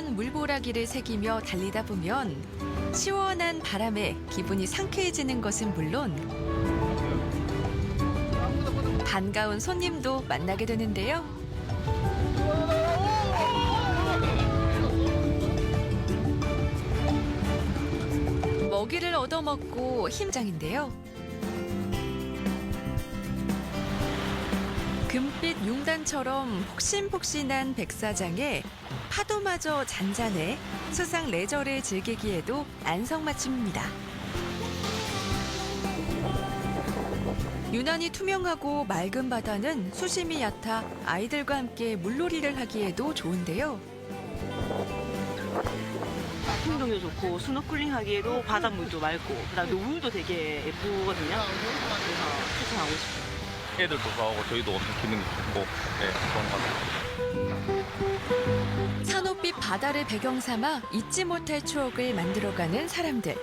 시원한 물보라기를 새기며 달리다 보면 시원한 바람에 기분이 상쾌해지는 것은 물론 반가운 손님도 만나게 되는데요. 먹이를 얻어먹고 힘장인데요. 금빛 융단처럼 폭신폭신한 백사장에 파도마저 잔잔해 수상 레저를 즐기기에도 안성맞춤입니다. 유난히 투명하고 맑은 바다는 수심이 얕아 아이들과 함께 물놀이를 하기에도 좋은데요. 풍경도 좋고 스노클링 하기에도 바닷물도 맑고 그다음 노을도 되게 예쁘거든요. 애들도 좋아하고 저희도 엄청 기능이 좋고 네, 좋은 것 같아요. 산호빛 바다를 배경 삼아 잊지 못할 추억을 만들어가는 사람들.